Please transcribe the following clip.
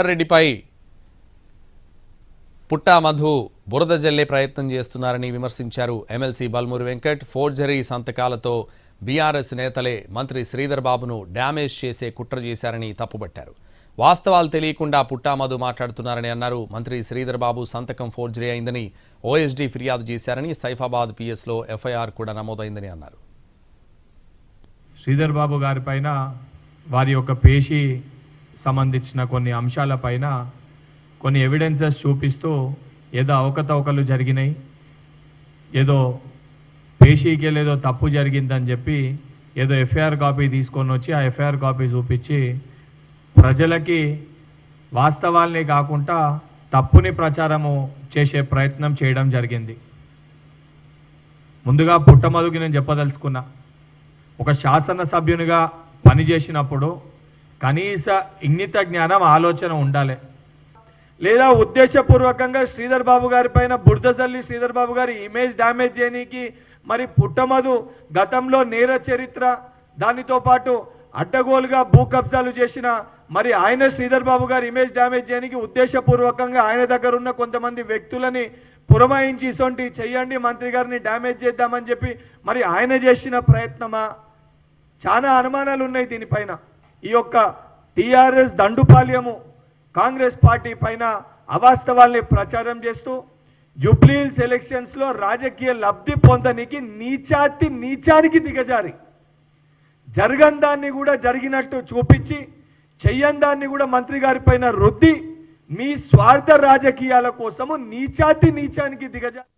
రెడ్డిపై పుట్టా మధు బురద జల్లే ప్రయత్నం చేస్తున్నారని విమర్శించారు ఎమ్మెల్సీ బల్మూరి వెంకట్. ఫోర్జరీ సంతకాలతో బీఆర్ఎస్ నేతలే మంత్రి శ్రీధర్ బాబును డ్యామేజ్ చేసే కుట్ర చేశారని తప్పుబట్టారు. వాస్తవాలు తెలియకుండా పుట్టా మధు మాట్లాడుతున్నారని అన్నారు. మంత్రి శ్రీధర్ బాబు సంతకం ఫోర్జరీ అయిందని ఓఎస్డీ ఫిర్యాదు చేశారని సైఫాబాద్ పిఎస్లో ఎఫ్ఐఆర్ కూడా నమోదైందని అన్నారు. శ్రీధర్ బాబు గారిపైన వారి యొక్క పేషి సంబంధించిన కొన్ని అంశాలపైన కొన్ని ఎవిడెన్సెస్ చూపిస్తూ ఏదో అవకతవకలు జరిగినాయి ఏదో పేషీకి ఏదో తప్పు జరిగిందని చెప్పి ఏదో ఎఫ్ఐఆర్ కాపీ తీసుకొని వచ్చి ఆ ఎఫ్ఐఆర్ కాపీ చూపించి ప్రజలకి వాస్తవాల్ని కాకుండా తప్పుని ప్రచారము చేసే ప్రయత్నం చేయడం జరిగింది. ముందుగా పుట్టమదుగు నేను చెప్పదలుచుకున్నా ఒక శాసనసభ్యునిగా పనిచేసినప్పుడు కనీస ఇంగిత జ్ఞానం ఆలోచన ఉండాలి. లేదా ఉద్దేశపూర్వకంగా శ్రీధర్ బాబు గారి పైన బురదజల్లి శ్రీధర్ బాబు గారి ఇమేజ్ డ్యామేజ్ చేయనీకి మరి పుట్టమదు గతంలో నేర చరిత్ర దానితో పాటు అడ్డగోలుగా భూ కబ్జాలు చేసిన మరి ఆయన శ్రీధర్ బాబు గారి ఇమేజ్ డ్యామేజ్ చేయడానికి ఉద్దేశపూర్వకంగా ఆయన దగ్గర ఉన్న కొంతమంది వ్యక్తులని పురమాయించి ఇటువంటి చెయ్యండి మంత్రి గారిని డ్యామేజ్ చేద్దామని చెప్పి మరి ఆయన చేసిన ప్రయత్నమా? చాలా అనుమానాలు ఉన్నాయి దీనిపైన. ఈ యొక్క టీఆర్ఎస్ దండుపాల్యము కాంగ్రెస్ పార్టీ పైన అవాస్తవాల్ని ప్రచారం చేస్తూ జూబ్లీహిల్స్ ఎలక్షన్స్లో రాజకీయ లబ్ధి పొందనికి నీచాతి నీచానికి దిగజారి. జరగని దాన్ని కూడా జరిగినట్టు చూపించి చెయ్యని దాన్ని కూడా మంత్రి గారి పైన రుద్ది మీ స్వార్థ రాజకీయాల కోసము నీచాతి నీచానికి దిగజారి.